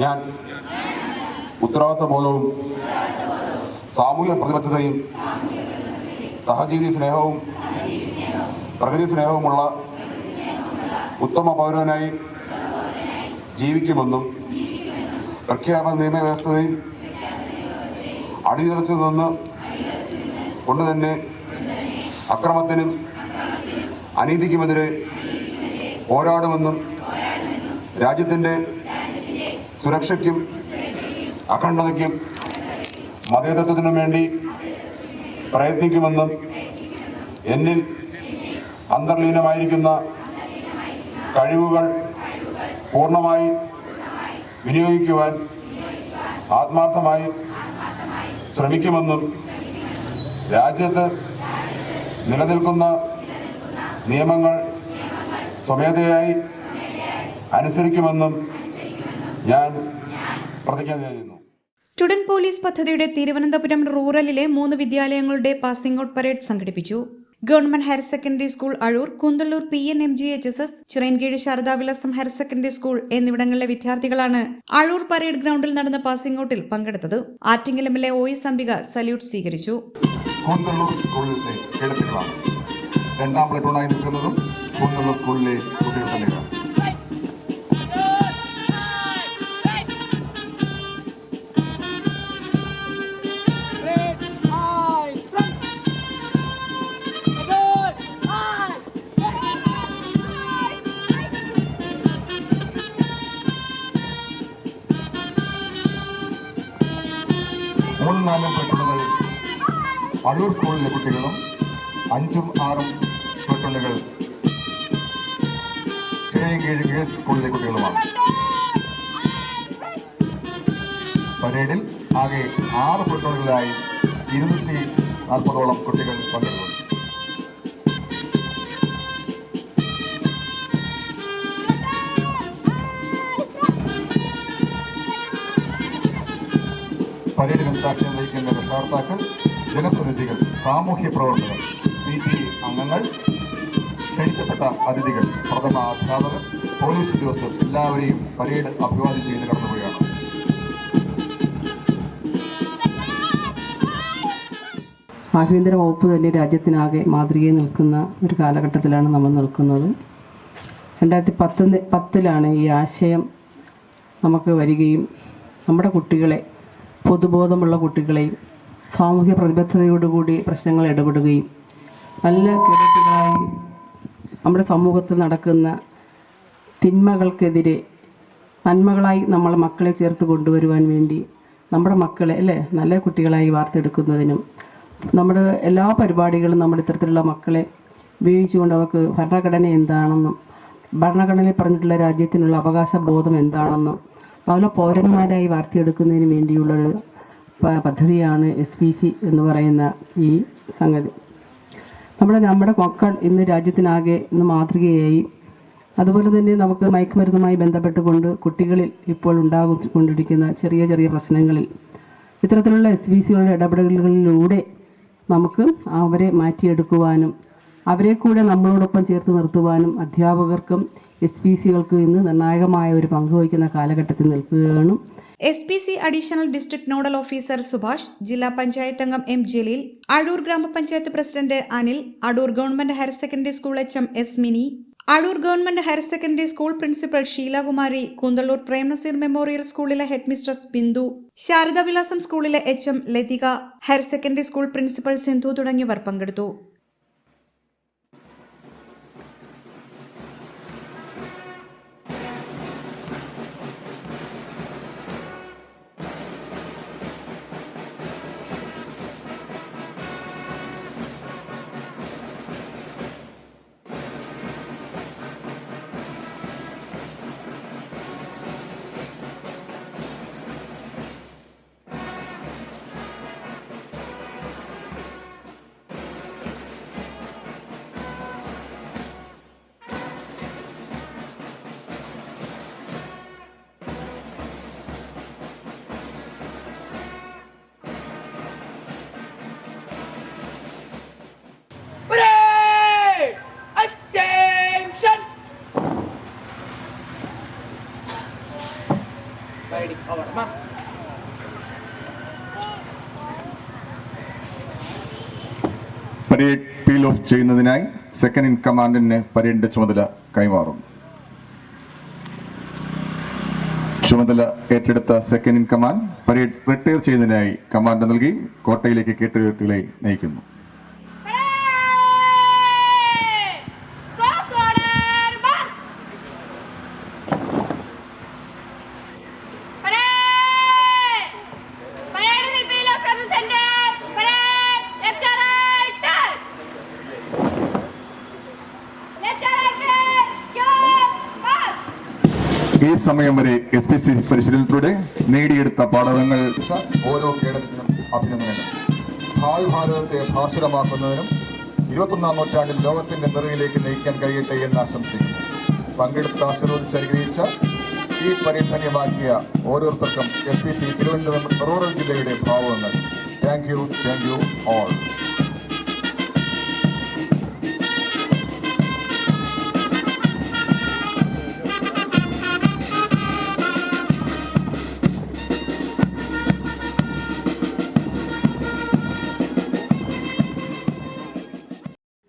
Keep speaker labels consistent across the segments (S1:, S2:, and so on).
S1: ഞാൻ ഉത്തരവാദിത്തബോധവും സാമൂഹ്യ പ്രതിബദ്ധതയും സഹജീവി സ്നേഹവും പ്രകൃതി സ്നേഹവുമുള്ള ഉത്തമ പൗരനായി ജീവിക്കുമെന്നും പ്രഖ്യാപന നിയമവ്യവസ്ഥയിൽ അടിയുറച്ചു നിന്ന് കൊണ്ട് തന്നെ അക്രമത്തിനും അനീതിക്കുമെതിരെ പോരാടുമെന്നും രാജ്യത്തിന്റെ സുരക്ഷയ്ക്കും അഖണ്ഡതയ്ക്കും മതേതത്വത്തിനും വേണ്ടി പ്രയത്നിക്കുമെന്നും എന്നിൽ അന്തർലീനമായിരിക്കുന്ന കഴിവുകൾ പൂർണമായി വിനിയോഗിക്കുവാൻ ആത്മാർത്ഥമായി ശ്രമിക്കുമെന്നും രാജ്യത്ത് നിലനിൽക്കുന്ന നിയമങ്ങൾ സ്വമേധയായി അനുസരിക്കുമെന്നും ഞാൻ പ്രതിജ്ഞ ചെയ്യുന്നു.
S2: സ്റ്റുഡന്റ് പോലീസ് പദ്ധതിയുടെ തിരുവനന്തപുരം റൂറലിലെ മൂന്ന് വിദ്യാലയങ്ങളുടെ പാസിംഗ് ഔട്ട് പരേഡ് സംഘടിപ്പിച്ചു. Government higher secondary school Azhoor Kunthalloor P N M G H S S Chirayinkeezhu Sharadavilasam higher secondary school എന്നിവിടങ്ങളിലെ വിദ്യാർത്ഥികളാണ് അഴൂർ പരേഡ് ഗ്രൗണ്ടിൽ നടന്ന പാസിംഗ് ഔട്ടിൽ പങ്കെടുത്തത്. ആറ്റിങ്ങലമിലെ ഒ എസ് അംബിക സല്യൂട്ട് സ്വീകരിച്ചു.
S1: രണ്ടാം പ്ലറ്റൂണായി നിൽക്കുന്നതും കൂന്തള്ളൂർ സ്കൂളിലെ കുട്ടികൾ നാലും പ്ലറ്റൂണുകൾ അടൂർ സ്കൂളിലെ കുട്ടികളും അഞ്ചും ആറും പ്ലറ്റൂണുകൾ ചിറയൻകീഴ് ഗേൾസ് സ്കൂളിലെ കുട്ടികളുമാണ്. പരേഡിൽ ആകെ ആറ് പ്ലറ്റൂണുകളിലായി ഇരുന്നൂറ്റി നാൽപ്പതോളം കുട്ടികൾ പങ്കെടുത്തു സാക്ഷ്യം വഹിക്കുന്ന രക്ഷകർത്താക്കൾ ജനപ്രതിനിധികൾ സാമൂഹ്യ പ്രവർത്തകർ പി ടി അംഗങ്ങൾ ക്ഷണിക്കപ്പെട്ട അതിഥികൾ പ്രഥമ അധ്യാപകർ പോലീസ് ഉദ്യോഗസ്ഥർ എല്ലാവരെയും പരേഡ് അഭിവാദ്യം ചെയ്ത് കടന്നുപോവുകയാണ്.
S3: ആഭ്യന്തര വകുപ്പ് തന്നെ രാജ്യത്തിനാകെ മാതൃകയിൽ നിൽക്കുന്ന ഒരു കാലഘട്ടത്തിലാണ് നമ്മൾ നിൽക്കുന്നത്. രണ്ടായിരത്തി പത്ത് പത്തിലാണ് ഈ ആശയം നമുക്ക് വരികയും നമ്മുടെ കുട്ടികളെ പൊതുബോധമുള്ള കുട്ടികളെയും സാമൂഹ്യ പ്രതിബദ്ധതയോടുകൂടി പ്രശ്നങ്ങൾ ഇടപെടുകയും നല്ല കേരളത്തിലായി നമ്മുടെ സമൂഹത്തിൽ നടക്കുന്ന തിന്മകൾക്കെതിരെ നന്മകളായി നമ്മൾ മക്കളെ ചേർത്ത് കൊണ്ടുവരുവാൻ വേണ്ടി നമ്മുടെ മക്കളെ അല്ലേ? നല്ല കുട്ടികളായി വാർത്തെടുക്കുന്നതിനും നമ്മുടെ എല്ലാ പരിപാടികളും നമ്മുടെ ഇത്തരത്തിലുള്ള മക്കളെ ഉപയോഗിച്ചുകൊണ്ട് അവർക്ക് ഭരണഘടന എന്താണെന്നും ഭരണഘടനയിൽ പറഞ്ഞിട്ടുള്ള രാജ്യത്തിനുള്ള അവകാശ ബോധം എന്താണെന്നും അവരെ പൗരന്മാരായി വാർത്തെടുക്കുന്നതിന് വേണ്ടിയുള്ളൊരു പ- പദ്ധതിയാണ് എസ് പി സി എന്ന് പറയുന്ന ഈ സംഗതി. നമ്മുടെ നമ്മുടെ മക്കൾ ഇന്ന് രാജ്യത്തിനാകെ ഇന്ന് മാതൃകയായി. അതുപോലെ തന്നെ നമുക്ക് മയക്കുമരുന്നുമായി ബന്ധപ്പെട്ടുകൊണ്ട് കുട്ടികളിൽ ഇപ്പോൾ ഉണ്ടാകൊണ്ടിരിക്കുന്ന ചെറിയ ചെറിയ പ്രശ്നങ്ങളിൽ ഇത്തരത്തിലുള്ള എസ് ബി സികളുടെ ഇടപെടലുകളിലൂടെ നമുക്ക് അവരെ മാറ്റിയെടുക്കുവാനും അവരെ കൂടെ നമ്മളോടൊപ്പം ചേർത്ത് നിർത്തുവാനും അധ്യാപകർക്കും എസ് പി സികൾക്ക് ഇന്ന് നിർണായകമായ ഒരു പങ്ക് വഹിക്കുന്ന കാലഘട്ടത്തിൽ നിൽക്കുകയാണ്.
S2: S P C additional district nodal officer Subhash ജില്ലാ പഞ്ചായത്ത് അംഗം എം ജലീൽ അടൂർ ഗ്രാമപഞ്ചായത്ത് president Anil Adoor government higher secondary school H M S Mini Adoor government higher secondary school principal Sheelakumari Kunthalloor Prem Nazir memorial സ്കൂളിലെ head mistress Bindu Sharadavilasam സ്കൂളിലെ H M Lathika higher secondary school principal Sindhu തുടങ്ങിയവർ പങ്കെടുത്തു.
S1: Parade peel off ചെയ്യുന്നതിനായി second in കമാൻഡിന് പരേഡിന്റെ ചുമതല കൈമാറുന്നു ചുമതല ഏറ്റെടുത്ത second in command parade retire ചെയ്യുന്നതിനായി കമാൻഡ് നൽകി കോട്ടയിലേക്ക് കേട്ടുകെട്ടുകളെ നയിക്കുന്നു. ഈ സമയം വരെ എസ് പി സി പരിശീലനത്തിലൂടെ നേടിയെടുത്ത പാഠകങ്ങൾ ഓരോ കേഡറ്റിനും അഭിനന്ദനങ്ങൾ. ഭാവി ഭാരതത്തെ ഭാസുരമാക്കുന്നതിനും ഇരുപത്തൊന്നാം നൂറ്റാണ്ടിൽ ലോകത്തിന്റെ നിറയിലേക്ക് നയിക്കാൻ കഴിയട്ടെ എന്ന് ആശംസിക്കുന്നു. പങ്കെടുത്ത് ആശീർവദിച്ച് അനുഗ്രഹിച്ച ഈ പരിധന്യമാക്കിയ ഓരോരുത്തർക്കും S P C Thiruvananthapuram rural ജില്ലയുടെ ഭാവങ്ങൾ. Thank you thank you all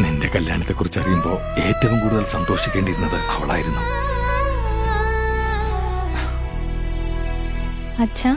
S4: നിന്റെ കല്യാണത്തെക്കുറിച്ച് അറിയുമ്പോൾ ഏറ്റവും കൂടുതൽ സന്തോഷിക്കേണ്ടിയിരുന്നത് അവളായിരുന്നു.
S5: അച്ഛാ